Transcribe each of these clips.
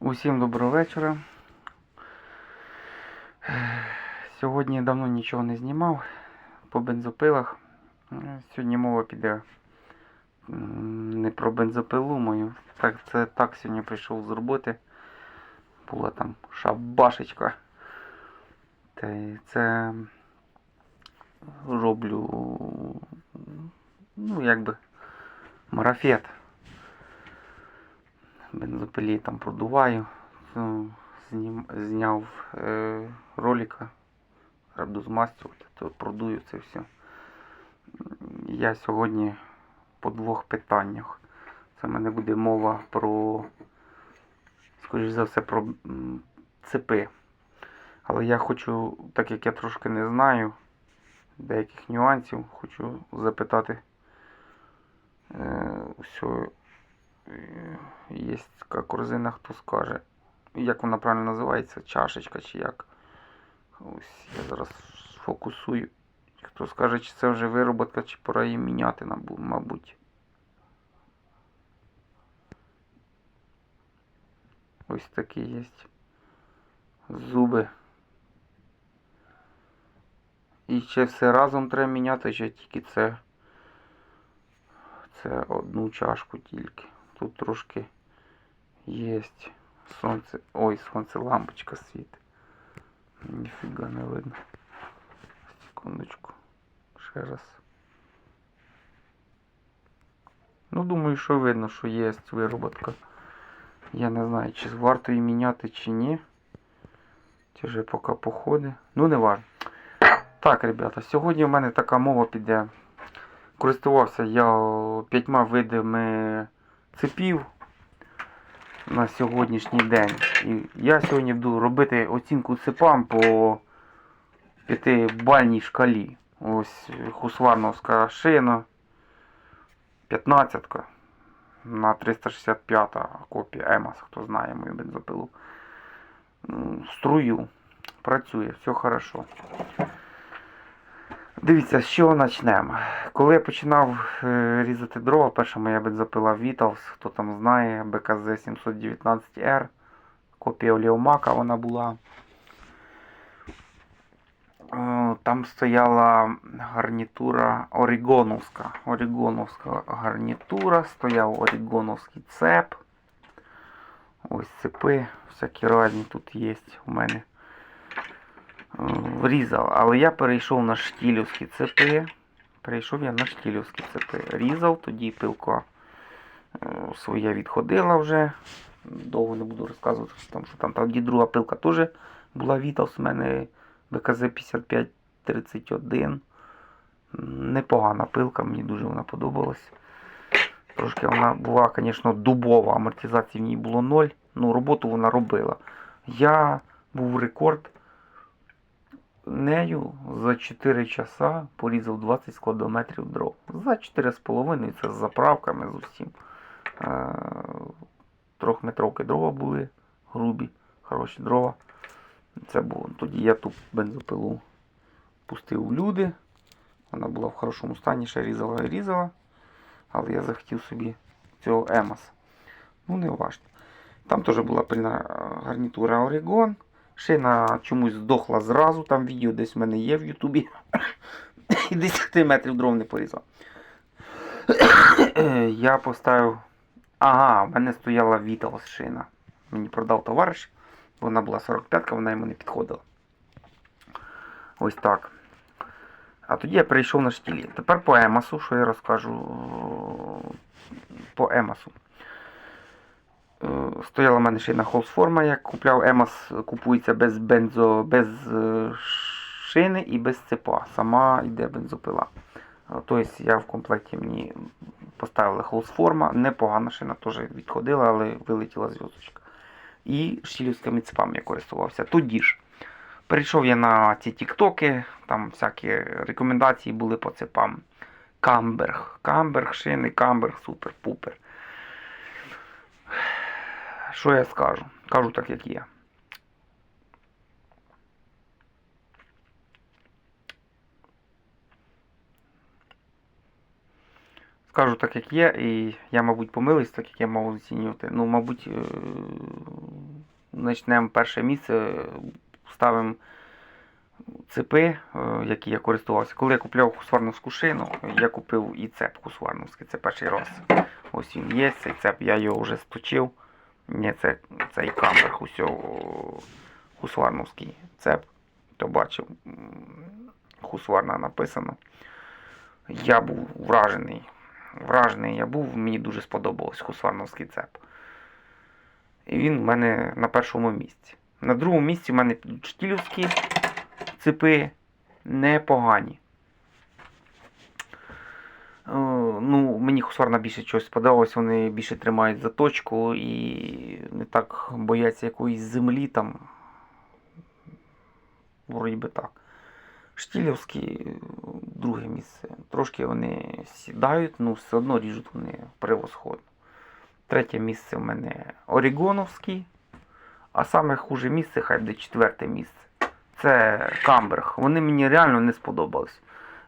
Усім доброго вечора. Сьогодні давно нічого не знімав по бензопилах. Сьогодні мова піде не про бензопилу мою. Так, це так сьогодні прийшов з роботи. Була там шабашечка. Та це роблю ну якби марафет бензопилі там продуваю. Ну, зняв е, ролика. Буду змастювати, то продую це все. Я сьогодні по двох питаннях. Це в мене буде мова про, скоріш за все, про цепи. Але я хочу, так як я трошки не знаю деяких нюансів, хочу запитати е, все Є така корзина, хто скаже. Як вона правильно називається? Чашечка чи як. Ось я зараз фокусую. Хто скаже, чи це вже вироботка, чи пора її міняти, мабуть. Ось такі є. Зуби. І ще все разом треба міняти, чи тільки це. Це одну чашку тільки. Тут трошки є сонце. Ой, сонце лампочка світить. Ніфіга не видно. Секундочку. Ще раз. Ну, думаю, що видно, що є вироботка. Я не знаю, чи варто її міняти, чи ні. Чи вже поки походи. Ну, не важно. Так, ребята, сьогодні в мене така мова піде. Користувався я п'ятьма видами цепів на сьогоднішній день. І я сьогодні буду робити оцінку цепам по п'ятибальній шкалі. Ось хусварновська шина 15 на 365 копія Емас, хто знає мою бензопилу. Струю. Працює, все хорошо. Дивіться, з чого почнемо. Коли я починав е, різати дрова, перша моя бензопила Vitals, хто там знає, БКЗ 719R, копія Оліомака вона була. Е, Там стояла гарнітура Орігоновська. Орігоновська гарнітура, стояв Орігоновський цеп. Ось цепи, всякі різні тут є у мене. Різав, але я перейшов на штілівські цепи. Перейшов я на штілівські цепи. Різав, тоді пилка е, своя відходила вже. Довго не буду розказувати, що там, що там. Тоді друга пилка теж була Вітас. У мене БКЗ 5531. Непогана пилка, мені дуже вона подобалась. Трошки вона була, звісно, дубова, амортизації в ній було ноль. Ну, роботу вона робила. Я був рекорд нею за 4 часа порізав 20 складометрів дров. За 4,5 це з заправками з усім. Е, Трьохметровки дрова були грубі, хороші дрова. Це було. Тоді я ту бензопилу пустив у люди. Вона була в хорошому стані, ще різала і різала. Але я захотів собі цього Емас. Ну, не важно. Там теж була пильна е, гарнітура Орегон. Шина чомусь здохла зразу, там відео десь в мене є в Ютубі. І 10 метрів дров не порізав. Я поставив. Ага, в мене стояла Віталс шина. Мені продав товариш. Вона була 45-ка, вона йому не підходила. Ось так. А тоді я перейшов на штілі. Тепер по Емасу, що я розкажу по Емасу. Е, Стояла в мене шина Холсформа, як купляв Емас, купується без бензо, без е, шини і без цепа. Сама йде бензопила. Е, Тобто я в комплекті мені поставили Холсформа. Непогана шина теж відходила, але вилетіла зв'язочка. І шілівськими цепами я користувався. Тоді ж перейшов я на ці тіктоки, там всякі рекомендації були по цепам. Камберг. Камберг, шини, Камберг, супер-пупер. Що я скажу? Кажу так, як є. Скажу так, як є, і я, мабуть, помилився, так як я мав оцінювати. Ну, мабуть, е, почнемо перше місце, ставимо цепи, е, які я користувався. Коли я купляв хусварновську шину, я купив і цеп хусварновський. Це перший раз. Ось він є, цей цеп, я його вже сточив. Ні, це цей камбер усього хусварновський цеп. Хто бачив, хусварна написано. Я був вражений. Вражений я був, мені дуже сподобалось хусварновський цеп. І він в мене на першому місці. На другому місці в мене підуть цепи непогані. Е, Ну, мені Хусварна більше чогось сподобалось, вони більше тримають заточку і не так бояться якоїсь землі там. Вроді би так. Штілівські е, друге місце. Трошки вони сідають, ну все одно ріжуть вони превосходно. Третє місце в мене Орігоновський. А саме хуже місце, хай буде четверте місце. Це Камберг. Вони мені реально не сподобались.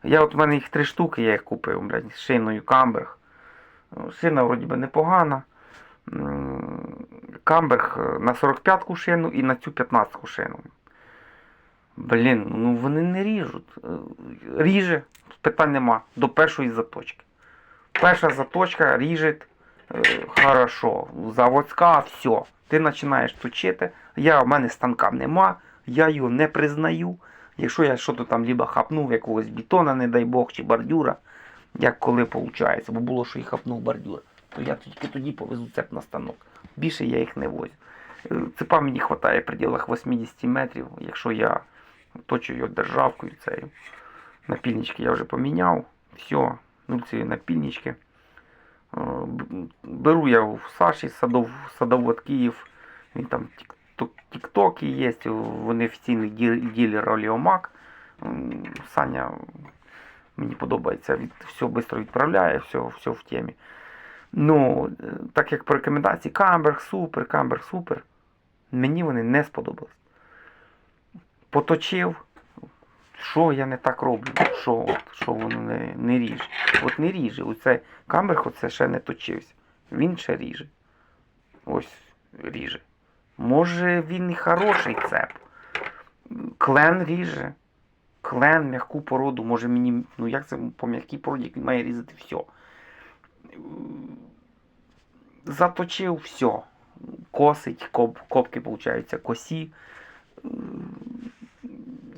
Я от в мене їх три штуки, я їх купив, блядь, з шиною Камберг. Ну, Шина вроді би непогана. Камберг е, на 45-ку шину і на цю 15-ку шину. Блін, ну вони не ріжуть. Е, Ріже, питань нема. До першої заточки. Перша заточка ріже хорошо. Заводська, все. Ти починаєш точити. Я, в мене станка нема, я його не признаю. Якщо я щось там либо хапнув якогось бетона, не дай Бог, чи бордюра, як коли виходить, бо було, що і хапнув бордюр, то я тільки тоді повезу цеп на станок. Більше я їх не возю. Е, Цепа мені вистачає в пределах 80 метрів, якщо я точу його державкою цією. Напільнички я вже поміняв. Все, ну ці напільнички. Е, Беру я в Саші садов, садовод Київ. Він там тіктоки є, вони офіційний ділер Оліомак. Саня мені подобається, від, все швидко відправляє, все, все в темі. Ну, так як по рекомендації Камберг супер, Камберг супер. Мені вони не сподобались. Поточив. Що я не так роблю? Що, от, що воно не, не ріже? От не ріже. Оце Камберг оце ще не точився. Він ще ріже. Ось ріже. Може він і хороший цеп. Клен ріже. Клен, м'яку породу, може мені. Ну як це по м'якій породі, як він має різати все. Заточив все. Косить, коп, копки, виходить, косі.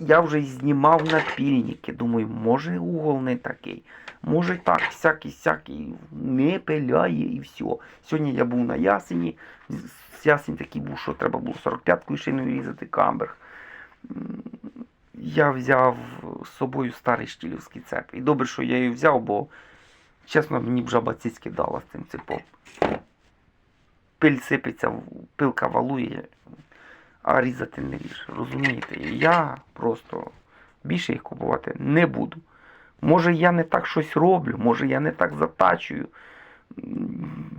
Я вже знімав напільники. Думаю, може угол не такий. Може так, всякий, всякий не пиляє і все. Сьогодні я був на ясені. Ясень такий був, що треба було 45-ку шиною різати камберг. Я взяв з собою старий штілівський цеп. І добре, що я її взяв, бо, чесно, мені б жаба цицьки дала з цим цепом. Пиль сипеться, пилка валує, а різати не ріж. Розумієте? Я просто більше їх купувати не буду. Може я не так щось роблю, може я не так затачую.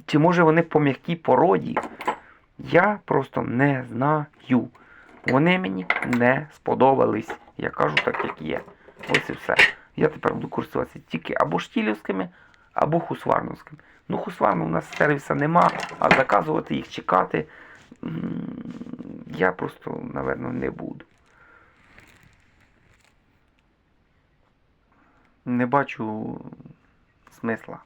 Чи може вони по м'якій породі? Я просто не знаю. Вони мені не сподобались. Я кажу так, як є. Ось і все. Я тепер буду користуватися тільки або штілівськими, або хусварновськими. Ну, хусварну у нас сервіса нема, а заказувати їх чекати я просто, напевно, не буду. Не бачу смисла.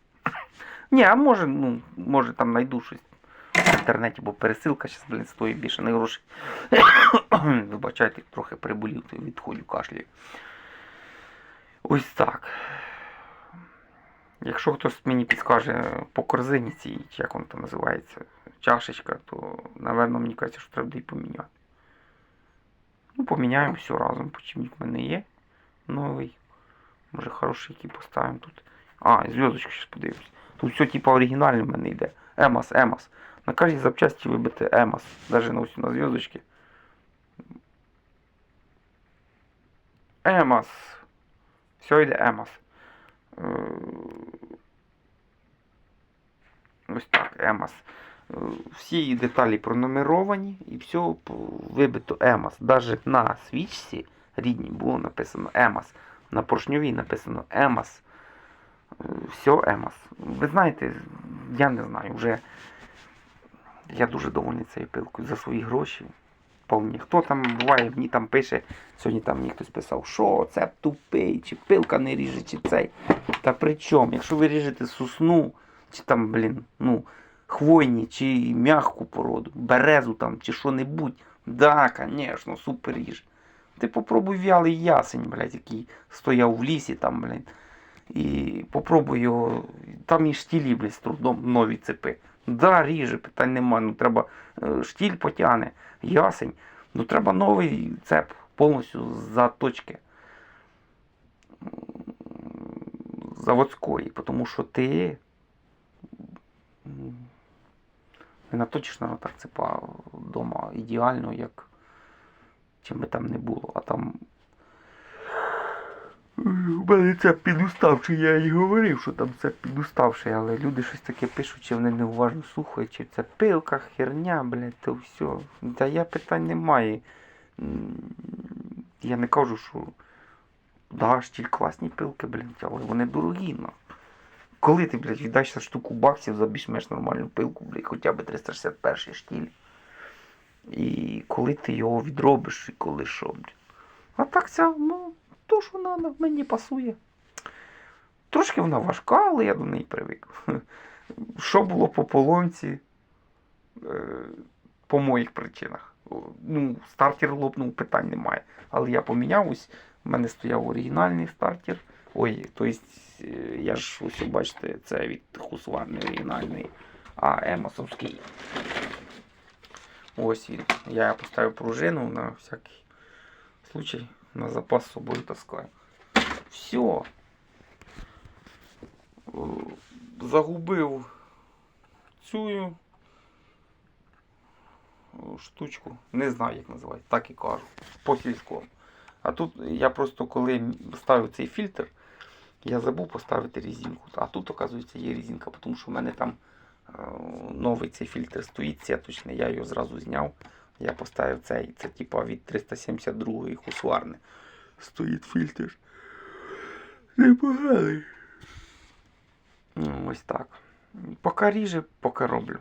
Ні, а може, ну, може там знайду щось в інтернеті, бо пересилка зараз, блін, стоїть більше не грошей. Вибачайте, трохи приболів, то відходю кашлюю. Ось так. Якщо хтось мені підскаже по корзині цій, як воно там називається, чашечка, то, напевно, мені кажеться, що треба і поміняти. Ну, поміняємо все разом, почему в мене є. Новий. Може хороший який поставимо тут. А, зв'язочку зараз подивимось. Тут все типу оригінальне в мене йде. Емас, Емас. На кожній запчасті вибити Емас. Навіть на ось на зв'язочки. Емас. Все йде Емас. Е, Ось так, Емас. Е, Всі деталі пронумеровані і все вибито Емас. Навіть на свічці рідній було написано Емас. На поршньовій написано Емас. Е, Все Емас. Ви знаєте, я не знаю, вже Я дуже довольний цією пилкою за свої гроші. Повні. Хто там буває, мені там пише, сьогодні там мені хтось писав, що це тупий, чи пилка не ріже, чи цей. Та при чому? Якщо ви ріжете сосну, чи там, блін, ну, хвойні, чи м'яку породу, березу там, чи що-небудь, да, звісно, супер ріж. Ти попробуй вялий ясень, блядь, який стояв в лісі там, блядь. І попробуй його. Там і штілі, блядь, з трудом нові цепи. Да, ріже, питань нема. Ну треба е, штіль потягне, ясень. Ну треба новий цеп повністю з заточки заводської, тому що ти не наточиш на так цепа вдома ідеально, як чим би там не було. А там у мене це підуставший, я і говорив, що там це підуставший, але люди щось таке пишуть, чи вони неуважно слухають, чи це пилка, херня, блядь, то все. Та я питань немає. М, Я не кажу, що да, штіль класні пилки, блядь, але вони дорогі, на. Коли ти, блядь, віддаєш за штуку баксів за більш-менш нормальну пилку, блядь, хоча б 361 штіль. І коли ти його відробиш, і коли що, блядь. А так ця, ну, то, що вона мені пасує. Трошки вона важка, але я до неї привик. Що було по полонці? Е, По моїх причинах. Ну, стартер лопнув, питань немає. Але я поміняв ось. У мене стояв оригінальний стартер. Ой, тобто, я ж ось бачите, це від Husqvarna оригінальний, а емосовський. Ось він. Я поставив пружину на всякий случай. На запас з собою таскаю. Все. Загубив цю е, штучку. Не знаю, як називається, так і кажу. По сільському. А тут я просто коли ставив цей фільтр, я забув поставити резинку. А тут, оказується, є резинка, тому що в мене там е, новий цей фільтр стоїть сеточний, я його зразу зняв. Я поставив цей, це типа від 372 хусуарни. Стоїть фільтр. Непоганий. Ну, ось так. Поки ріже, поки роблю.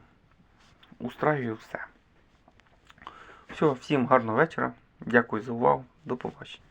Устраюю все. Все, всім гарного вечора. Дякую за увагу. До побачення.